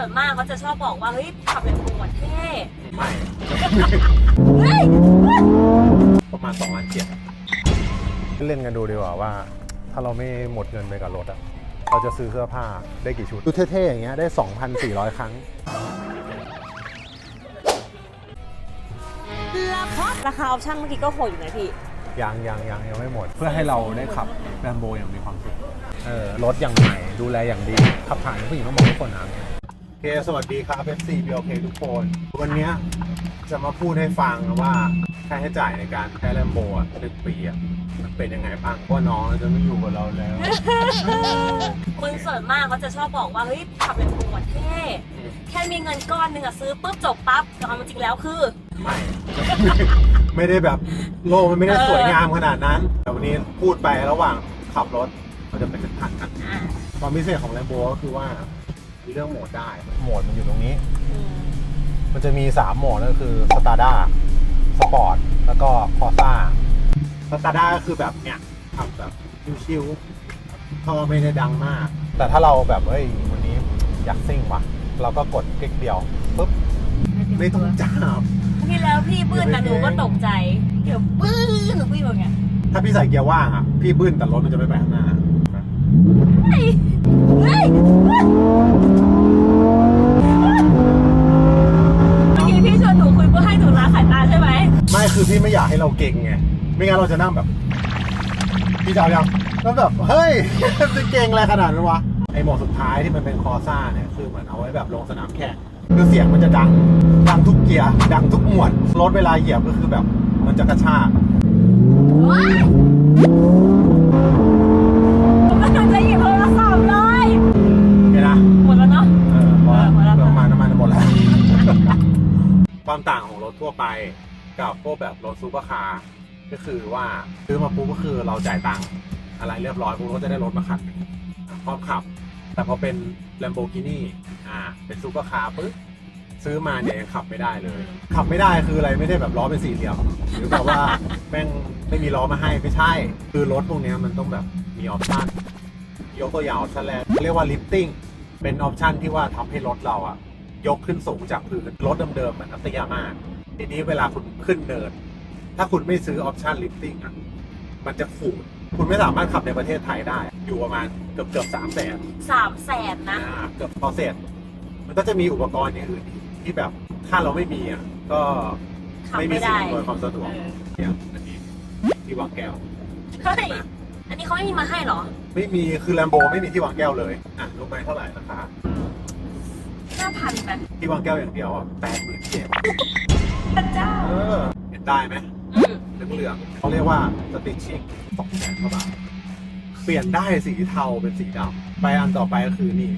ส่วนมากเขาจะชอบบอกว่าเฮ้ยขับเป็นปวดเท่ไม่ เฮ้ยประมาณ2ล้านเจ็ดเล่นกันดูดีกว่าว่า ถ้าเราไม่หมดเงินไปกับรถอะเราจะซื้อเสื้อผ้าได้กี่ชุด ดูเท่ๆอย่างเงี้ยได้ 2,400 ครั้ง ราคาออปชั่นเมื่อกี้ก็โหดอยู่นะพี่ ยังยังยังยังไม่หมด เพื่อให้เราได้ขับแรมโบอย่างมีความสุขเออรถอย่างใหม่ดูแลอย่างดีขับผ่านผู้หญิงต้องบอกทุกคนนะโอ เคสวัสดีครับ FC BOK ทุกคน วันเนี้ยจะมาพูดให้ฟังว่าค่าใช้จ่ายในการใช้แรมโบอะหนึ่งปีอะมันเป็นยังไงบ้างเพราะว่าน้องจะไม่อยู่กับเราแล้ว คนส่วนมากเขาจะชอบบอกว่า เฮ้ยขับเป็นปวดเท่แค่มีเงินก้อนหนึ่งอะซื้อปุ๊บจบปั๊บแต่ความจริงแล้วคือ ไม่ ไม่ได้แบบโลกมันไม่ได้สวยงามขนาดนั้น แต่วันนี้พูดไประหว่างขับรถเราจะไปสัมผัสกันอ่าความพิเศษของแรมโบก็คือว่ามี เรื่องโหมดได้ โหมดมันอยู่ตรงนี้อืมมันจะมี 3 โหมดก็คือสตาร์ด้าสปอร์ตแล้วก็คอซ่าสตาร์ด้าก็คือแบบเนี้ยขับแบบชิวๆท่อไม่ได้ดังมาก แต่ถ้าเราแบบเฮ้ยวันนี้อยากซิ่งว่ะ เราก็กดคลิกเดียวปุ๊บไม่ต้องจับที่แล้วพี่บื้นแต่หนูก็ตกใจเดี๋ยวบื้นหนูพี่บอกไงถ้าพี่ใส่เกียร์ว่างอะพี่บึ้นแต่รถมันจะไม่ไปข้างหน้า เมื่อกี้พี่ชวนหนูคุยเพื่อให้หนูละสายตาใช่ไหมไม่คือพี่ไม่อยากให้เราเก่งไง ไม่งั้นเราจะนั่งแบบ พี่จะเอายังก็แบบ เฮ้ยจะเก่งอะไรขนาดนั้นวะ ไอหมดสุดท้ายที่มันเป็นคอซ่าเนี่ย คือเหมือนเอาไว้แบบลงสนามแข่งคือเสียงมันจะดัง ดังทุกเกียร์ ดังทุกหมวด รถเวลาเหยียบก็คือแบบ มันจะกระชากำลังจะหยิบโทรศัพท์เลย เห็นนะ หมดแล้วเนาะ เออพอ เออหมดแล้ว เติมมาน้ำมันหมดแล้ว ความ ต่างของรถทั่วไปกับพวกแบบรถซูเปอร์คาร์ก็คือว่าซื้อมาปุ๊บก็คือเราจ่ายตังค์อะไรเรียบร้อยปุ๊บก็จะได้รถมาคันหนึ่งพร้อมขับ แต่พอเป็น Lamborghini อ่าเป็นซูเปอร์คาร์ปุ๊บซื้อมาเนี่ยยังขับไม่ได้เลย ขับไม่ได้คืออะไรไม่ได้แบบล้อเป็นสี่เหลี่ยมหรือแบบว่าแม่งไม่มีล้อมาให้ไม่ใช่ คือรถพวกนี้มันต้องแบบมีออปชั่นยกตัวอย่างออปชั่นแรกเรียกว่าลิฟติ้งเป็นออปชั่นที่ว่าทำให้รถเราอะ ยกขึ้นสูงจากพื้นรถเดิมๆมันอัตยามาก ทีนี้เวลาคุณขึ้นเนิน ถ้าคุณไม่ซื้อออปชั่นลิฟติ้งอะมันจะขูด คุณไม่สามารถขับในประเทศไทยได้ อยู่ประมาณเกือบเกือบสามแสนสามแสนนะเกือบพอเสร็จ มันก็จะมีอุปกรณ์อย่างอื่นอีกที่แบบถ้าเราไม่มีอะก็ขับไม่มีไม่สิ่งได้ อำนวยความสะดวกเอออย่างอันนี้ที่วางแก้ว เฮ้ยอันนี้เขาไม่มีมาให้เหรอ ไม่มีคือแลมโบไม่มีที่วางแก้วเลย อะรู้ไหมเท่าไหร่ราคาห้า พันไปที่วางแก้วอย่างเดียวอะแปดหมื่นเจ็ดพระเจ้าเออ เห็นได้ไหมอืมเหลืองเหลืองๆเขาเรียกว่าสติชชิ่งสองแสนกว่าบาทเปลี่ยนได้สีเทาเป็นสีดำไปอันต่อไปก็คือนี่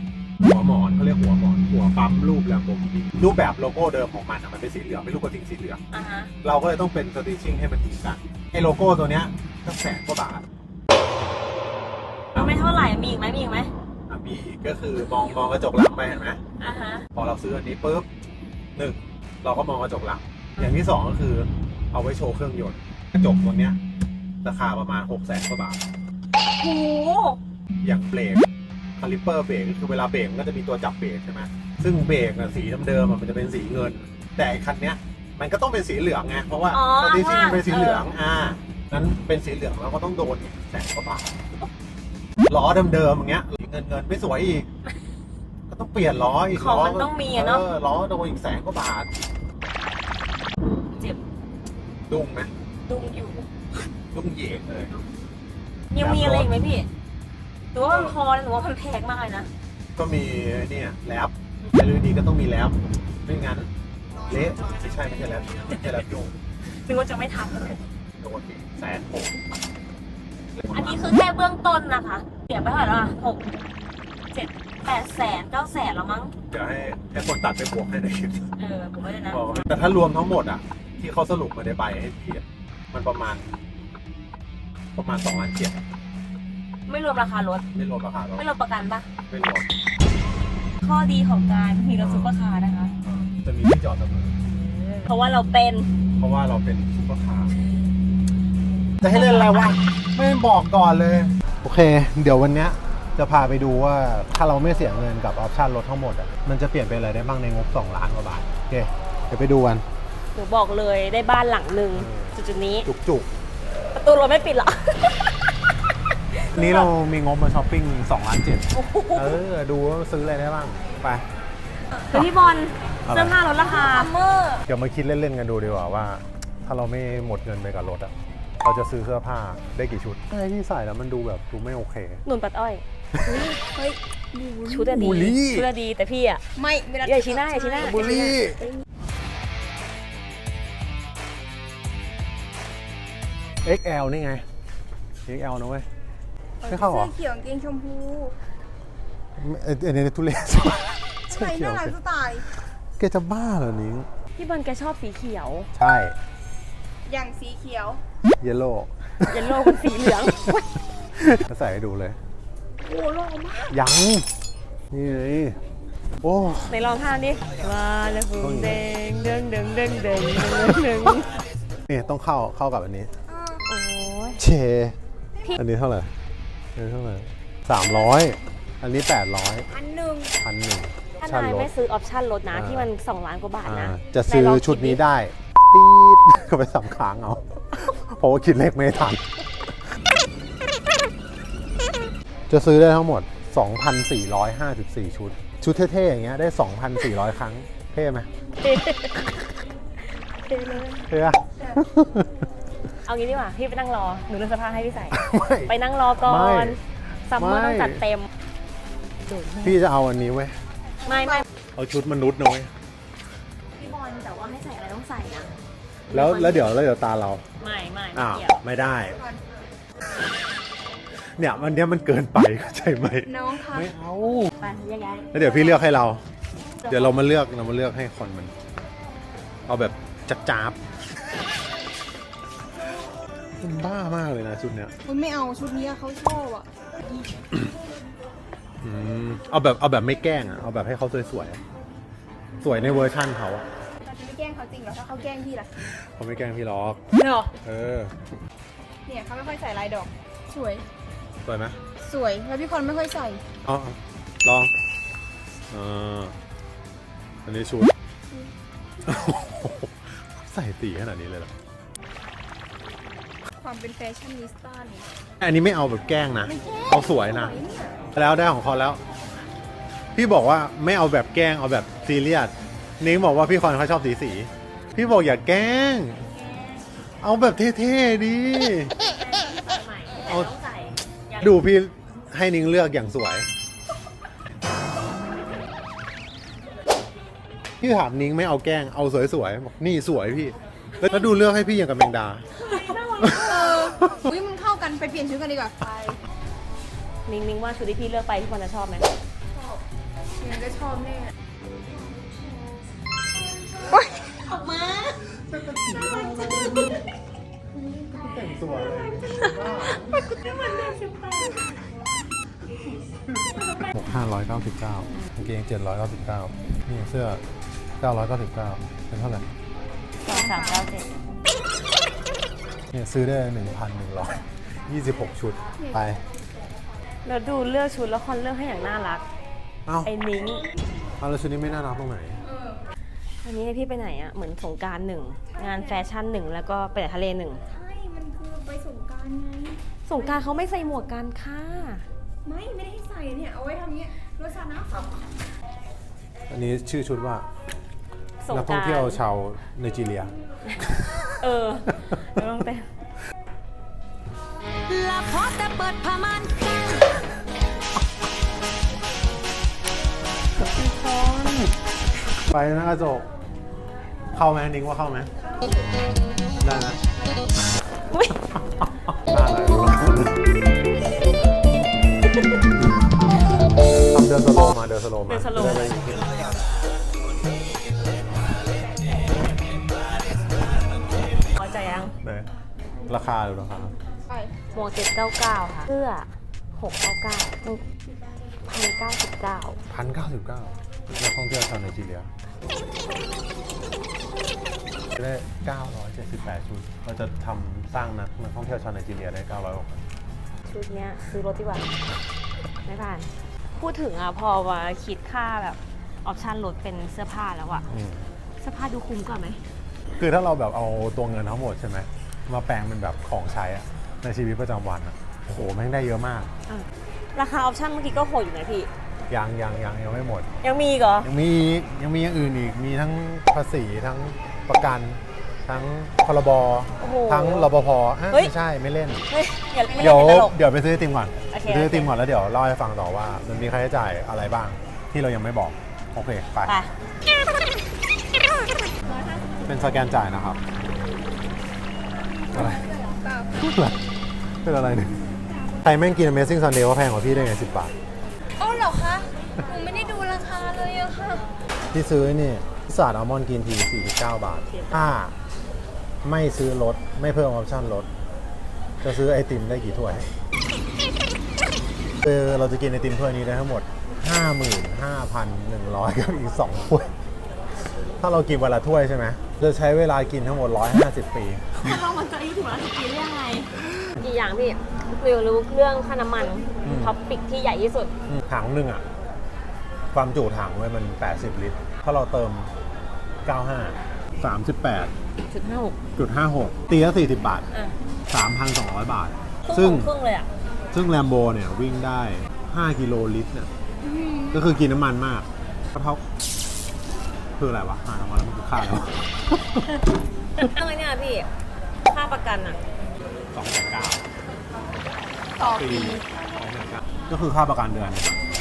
หัวหมอนเขาเรียกหัวหมอน หัวปั๊มรูปแลมโบกินีรูปแบบโลโก้เดิมของมันอะมันเป็นสีเหลืองเป็นลูกกระทิงสีเหลือง อ่าฮะเราก็เลยต้องเป็นสติชชิ่งให้มันถึงกันไอ้โลโก้ตัวเนี้ยก็แสนกว่าบาท เอาไม่เท่าไหร่มีอีกไหมมีอีกไหมอะ มีอีกก็คือมองมองกระจกหลังไปเห็นไหมอ่าฮะพอเราซื้ออันนี้ปุ๊บหนึ่งเราก็มองกระจกหลัง อย่างที่สองก็คือ เอาไว้โชว์เครื่องยนต์กระจกตัวเนี้ย ราคาประมาณหกแสนกว่าบาท โหอย่างเบรกคาลิปเปอร์เบรกก็คือเวลาเบรกมันก็จะมีตัวจับเบรกใช่ไหมซึ่งเบรกน่ะสีเดิมๆอะมันจะเป็นสีเงิน แต่ไอ้คันเนี้ยมันก็ต้องเป็นสีเหลืองไงเพราะว่าอ๋อสติชิ่งมันเป็นสีเหลืองเอออ่านั้นเป็นสีเหลืองเราก็ต้องโดนอีกแสนกว่าบาทล้อเดิมๆอย่างเงี้ย เงินเงินๆไม่สวยอีก ก็ต้องเปลี่ยนล้ออีกของล้อมันต้องมีอะเนาะ ออล้อโดนอีกแสนกว่าบาทเจ็บดุ้งไหมดุงอยู่ ดุ้งเหยกเลย ยังมีอะไรอีกไหมพี่หรือว่ามันพอหรือว่ามันแพงมากเลยนะก็มีเนี่ยแรปเอลดีก็ต้องมีแรปไม่งั้นเละไม่ใช่ไม่ใช่แรปไม่ใช่แรปดุ้งนึกว่าจะไม่ทันเลยโดนอีกแสนหกอันนี้คือแค่เบื้องต้นนะคะเสียไปเท่าไหร่แล้วอะหกเจ็ดแปดแสนเก้าแสนแล้วมั้ง เดี๋ยวให้ให้คนตัดไปบวกให้ในคลิปเออผมไม่ได้นะบอกว่าแต่ถ้ารวมทั้งหมดอะ ที่เขาสรุปมาในใบให้พี่อะมันประมาณ ประมาณสองล้านเจ็ดไม่รวมราคารถ ไม่รวมราคาเราไม่รวมประกันปะไม่รวมข้อดีของการมีรถซุปเปอร์คาร์นะคะจะมีที่จอดเสมอเพราะว่าเราเป็น เพราะว่าเราเป็นซุปเปอร์คาร์จะให้เล่นอะไรวะ ไม่บอกก่อนเลย โอเค เดี๋ยววันเนี้ยจะพาไปดูว่าถ้าเราไม่เสียเงินกับออปชันรถทั้งหมดอะมันจะเปลี่ยนเป็นอะไรได้บ้างในงบ 2 ล้านกว่าบาท โอเค เดี๋ยวไปดูกัน หนูบอกเลยได้บ้านหลังหนึ่งจุดๆนี้ จุกประตูรถไม่ปิดหรอๆนี้เรามีงบมาช้อปปิ้ง2ล้านเจ็ดเออ ดูว่าซื้ออะไรได้บ้าง ไป คือพี่บอลอะไร เสื้อผ้าลดราคาเมอร์เดี๋ยวมาคิดเล่น ๆ กันดูดีกว่าว่า ถ้าเราไม่หมดเงินไปกับรถอะ เราจะซื้อเสื้อผ้าได้กี่ชุดอะไรที่ใส่แล้วมันดูแบบดูไม่โอเค หนุนปัดอ้อย เฮ้ยชุดอะดี บูลลี่ ชุดอะดีแต่พี่อะ ไม่ไม่ได้อย่าชี้หน้าอย่าชี้หน้า บุรีเอ็กแอลนี่ไง XL นะเว้ย ไม่เข้าเหรอ สื้อเขียวกางเกงชมพูเอ็นเอ็นทุเรศใช่น่ารักสไตล์ แกจะบ้าเหรอนิ้งพี่บอลแกชอบสีเขียว ใช่ อย่างสีเขียว เยลโล่เยลโล่เป็นสีเหลืองจะใส่ให้ดูเลย โอ้หล่อมากยัง นี่ไงโอ้ในลองท่าดิมาแล้วฟูเด้งเด้งเด้งเด้งเด้งเด้งนี่ต้องเข้าเข้ากับอันนี้ โอ้ยเช อันนี้เท่าไหร่ อันนี้เท่าไหร่สามร้อยอันนี้แปดร้อยอันหนึ่งพันหนึ่งถ้าชั้นนายรถไม่ซื้อออปชั่นลดนะอ่าที่มัน2ล้านกว่าบาทอ่านะ จะซื้อไหลงชุดนี้คิได้ ตีดก็ไปสำค้างเอา เพราะว่าคิดเลขไม่ทัน จะซื้อได้ทั้งหมด 2,454 ชุด ชุดเท่ๆ อย่างเงี้ยได้ 2,400 ครั้ง เท่ไหมเทเลยเท่อะเอางี้ดีกว่า พี่ไปนั่งรอ หนูเลือกเสื้อผ้าให้พี่ใส่ ไม่ไปนั่งรอก่อไม่นซัมเมอร์ไม่ต้องจัดเต็ม พี่จะเอาอันนี้เว้ยไม่ไม่เอาชุดมนุษย์นะเว้ยพี่บอลแต่ว่าให้ใส่อะไรต้องใส่นะ แล้วแล้วเดี๋ยวแล้วเดี๋ยวตาเราไม่ไม่ไม่อ้าวเกี่ยวไม่ได้ เนี่ยวันเนี้ยมันเกินไปเข้าใจไหมน้องคะไม่เอาไปแยกย้ายแล้วเดี๋ยวพี่เลือกให้เรา เดี๋ยวเรามาเลือกเรามาเลือกให้คนมัน เอาแบบจับจับๆมันบ้ามากเลยนะชุดเนี้ยคุณไม่เอาชุดนี้อะเขาชอบอะอืมเอาแบบเอาแบบไม่แกล้งอะเอาแบบให้เขาสวยๆอะสวยในเวอร์ชั่นเขาอะ ล้งเขาจริงเหรอถ้าเขาแกล้งพี่ล่ะเขาไม่แกล้งพี่หรอกเนาะเออเนี่ยเขาไม่ค่อยใส่ลายดอก สวย สวยไหมสวยแล้วพี่คอนไม่ค่อยใส่เอาเอาลองอ่าอันนี้ชุดใส่ตีขนาดนี้เลยเหรอความเป็นแฟชั่นนิสต้าเนี่ยอันนี้ไม่เอาแบบแกล้งนะไม่แกล้งเอาสวยนะสวยเนี่ยแล้วได้ของเขาแล้ว พี่บอกว่าไม่เอาแบบแกล้งเอาแบบซีเรียส นิ้งบอกว่าพี่คอนเขาชอบสีสี พี่บอกอย่าแกล้ง เอาแบบเท่ๆดิใหม่เอา ต้องใส่อย่าดูพี่ให้นิ้งเลือกอย่างสวย พี่ถามนิ้งไม่เอาแกล้ง เอาสวยๆบอกนี่สวยพี่ แล้วดูเลือกให้พี่อย่างกับแมงดา เอออุ้ยมันเข้ากันไปเปลี่ยนชุดกันดีกว่าไปนิ้งนิ้งว่าชุดที่พี่เลือกไปพี่บอลจะชอบไหมยังก็ชอบแน่ 599กางเกง799นี่เสื้อ 999 เป็นเท่าไหร่สองสามเก้าเจ็เนี่ยซื้อได้ 1,126 ชุดไป แล้วดูเลือกชุดแล้วคนเลือกให้อย่างน่ารัก เอาไอ้นิ้งเอาแล้วชุดนี้ไม่น่ารักตรงไหนอันนี้เนี่พี่ไปไหนอะ เหมือนสงการหนึ่ง งานแฟชั่นหนึ่ง แล้วก็ไปทะเลหนึ่ง ใช่ มันคือไปสงการไง สงการเขาไม่ใส่หมวกกันค่ะ ไม่ไม่ได้ให้ใส่เนี่ยเอาไว้ทำเนี้ยรถสาน้ำฝับอันนี้ชื่อชุดว่าสงนักกท่อรางรเที่ยวชาวไนจีเรีย เออเดี๋ยวลองเต้นละพอแต่เปิดผ้าม่านกั้นไปนะกระจก เข้าไหมนิ้งว่าเข้าไหมได้นะ อุ๊ย นสโลว์มาเดินสโลว์มาเดินสโลว์ จะได้เห็นพอใจยังไหนราคาดูราคาไปหมวกเจ็ดเก้าเก้าค่ะเสื้อหกเก้าเก้าพันเก้าสิบเก้าพันเก้าสิบเก้านักท่องเที่ยวชาวไนจีเรียจะได้978ชุด เราจะทำสร้างนักนักท่องเที่ยวชาวไนจีเรียได้900กว่าคนชุดเนี้ยซื้อรถดีกว่า ไม่ผ่าน พูดถึงอะพอมาคิดค่าแบบออปชันลดเป็นเสื้อผ้าแล้วอะอืมเสื้อผ้าดูคุ้มกว่าไหม คือถ้าเราแบบเอาตัวเงินทั้งหมดใช่ไหมมาแปลงเป็นแบบของใช้อะในชีวิตประจำวันอะโอ้โหแม่งได้เยอะมากราคาออปชันเมื่อกี้ก็โหดอยู่นะพี่ ยังยังยังยังไม่หมด ยังมีอีกเหรอ ยังมีอีกยังมีอย่างอื่นอีกมีทั้งภาษีทั้งประกัน ทั้งพรบโอ้โหทั้งรปภอะเฮ้ย ไม่ใช่ไม่เล่น เฮ้ยอย่าไม่เดี๋ยวเล่นตลก เดี๋ยวไปซื้อไอติมก่อนโอเคไปซื้อไอติมโอเคก่อนแล้วเดี๋ยวเล่าให้ฟังต่อว่า มันมีค่าใช้จ่ายอะไรบ้าง ที่เรายังไม่บอก โอเค ไป ไป เป็นสแกนจ่ายนะครับ อะไรเปล่าเป็นอะไรเนี่ยใครแม่งกิน Amazing Sunday ว่าแพงกว่าพี่ได้ไง10บาทอ๋อเหรอคะหนูไม่ได้ดูราคาเลยอะค่ะ ที่ซื้อนี่พิซซ่าอัลมอนด์กินที49 บาทถ้า ไม่ซื้อรถไม่เพิ่มออปชั่นรถจะซื้อไอติมได้กี่ถ้วยคือเราจะกินไอติมถ้วยนี้ได้ทั้งหมด 55,100กับอีก2ถ้วย ถ้าเรากินวันละถ้วยใช่ไหมจะใช้เวลากินทั้งหมด 150 ปีเรามันจะอายุถึงร้อยสิบปีได้ยังไงอีกอย่างพี่วิวรู้เรื่องค่าน้ำมันอืมท็อปปิกที่ใหญ่ที่สุดถังหนึ่งอะความจุถังไว้มัน 80 ลิตร ถ้าเราเติม 95 38 จุดห้าหกจุด56ตีละ40บาทอะ3,200บาทครึ่ซึ่งงของครึ่งเลยอะซึ่งแลมโบเนี่ยวิ่งได้5กิโลลิตรเนี่ยก็คือกินน้ำมันมากก็เท่าคืออะไรวะหาน้ำมันแล้วมันคือค่าแล้วตั้งไว้เนี่ยพี่ ค่าประกันอะสองแสนเก้าต่อปีก็คือค่าประกันเดือน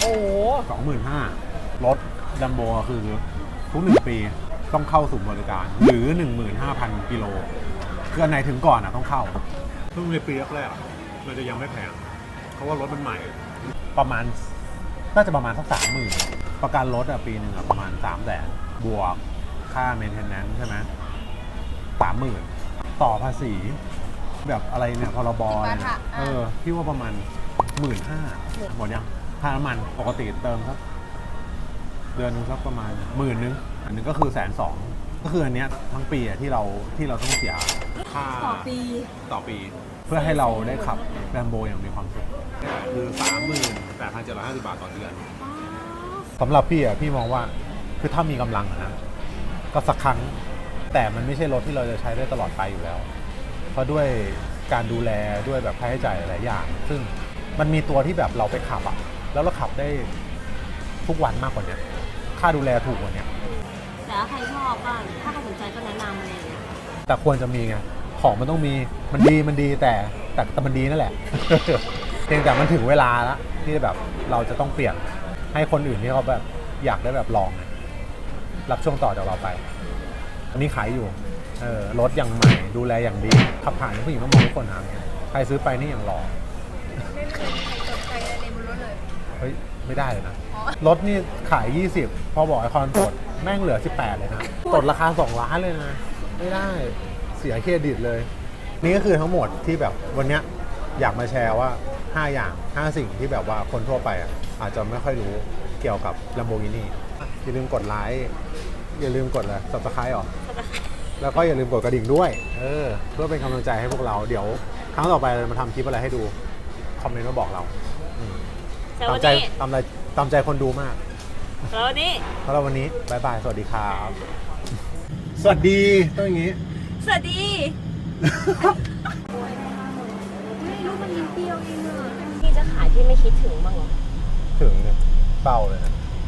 โอ้โหสองหมื่นห้ารถแลมโบคือทุกหนึ่งปี ต้องเข้าสู่บริการ หรือ 15,000 กิโลคืออันไหนถึงก่อนอะต้องเข้าเพิ่งในปีแรกๆอะมันจะยังไม่แพงเพราะว่ารถมันใหม่ ประมาณน่าจะประมาณสักสามหมื่นประกันรถอะปีหนึ่งอะประมาณสามแสนบวกค่าเมนเทนแนนซ์ใช่ไหมสามหมื่นต่อภาษี แบบอะไรเนี่ยพรบอะไรเนี่ยเออพี่ว่าประมาณหมื่นห้าหมดยังค่าน้ำมันปกติเติมสัก เดือนหนึงสักประมาณหมื่นนึงอันนึงก็คือแสนสองก็คืออันเนี้ยทั้งปีอะที่เราที่เราต้องเสียค่าต่อปีต่อปี เพื่อให้เราได้ขับแรมโบอย่างมีความสุขคือสามหมื่นแปดพันเจ็ดร้อยห้าสิบาทต่อเดือนสำหรับพี่อะพี่มองว่าคือถ้ามีกำลังอะนะก็สักครั้งแต่มันไม่ใช่รถที่เราจะใช้ได้ตลอดไปอยู่แล้ว เพราะด้วยการดูแลด้วยแบบค่าใช้จ่ายหลายอย่าง ซึ่งมันมีตัวที่แบบเราไปขับอะแล้วเราขับได้ทุกวันมากกว่าเนี้ย ค่าดูแลถูกกว่าเนี้ยแต่ถ้าใครชอบก็ถ้าใครสนใจก็แนะนำอะไรอย่างเงี้ยแต่ควรจะมีไงของมันต้องมีมันดีมันดีแต่แต่แต่มันดีนั่นแหละ เพียงแต่มันถึงเวลาแล้วที่แบบเราจะต้องเปลี่ยนให้คนอื่นที่เขาแบบอยากได้แบบลองไงรับช่วงต่อจากเราไปอันนี้ขายอยู่เออรถอย่างใหม่ดูแลอย่างดีขับผ่านผู้หญิงต้องมองทุกคนหาเงี้ยใครซื้อไปนี่อย่างหล่อ เฮ้ยไม่ได้เลยนะอ๋อรถนี่ขาย 20 พอบอกไอคอนตดแม่งเหลือ 18 เลยนะตดราคา 2 ล้านเลยนะ ไม่ได้เสียเครดิตเลย นี่ก็คือทั้งหมดที่แบบวันเนี้ยอยากมาแชร์ว่า 5 อย่าง 5 สิ่งที่แบบว่าคนทั่วไปอะอาจจะไม่ค่อยรู้เกี่ยวกับ Lamborghini อย่าลืมกดไลค์อย่าลืมกดเลย subscribe หรอแล้วก็อย่าลืมกดกระดิ่งด้วย เออ เพื่อเป็นกำลังใจให้พวกเรา เดี๋ยว ครั้งต่อไปเรามาทำคลิปอะไรให้ดู คอมเมนต์มาบอกเราอืม แต่ตาวัมนใจนี้ตามใจตามใจคนดูมาก แล้ววันนี้สำหรับวันนี้บายบาย สวัสดีครับ สวัสดี ต้องอย่างนี้ สวัสดีลูกมันนิดเดียวเองอะพี่จะขายพี่ไม่คิดถึงบ้างเหรอ ถึงเนี่ยเป้าเลยนะ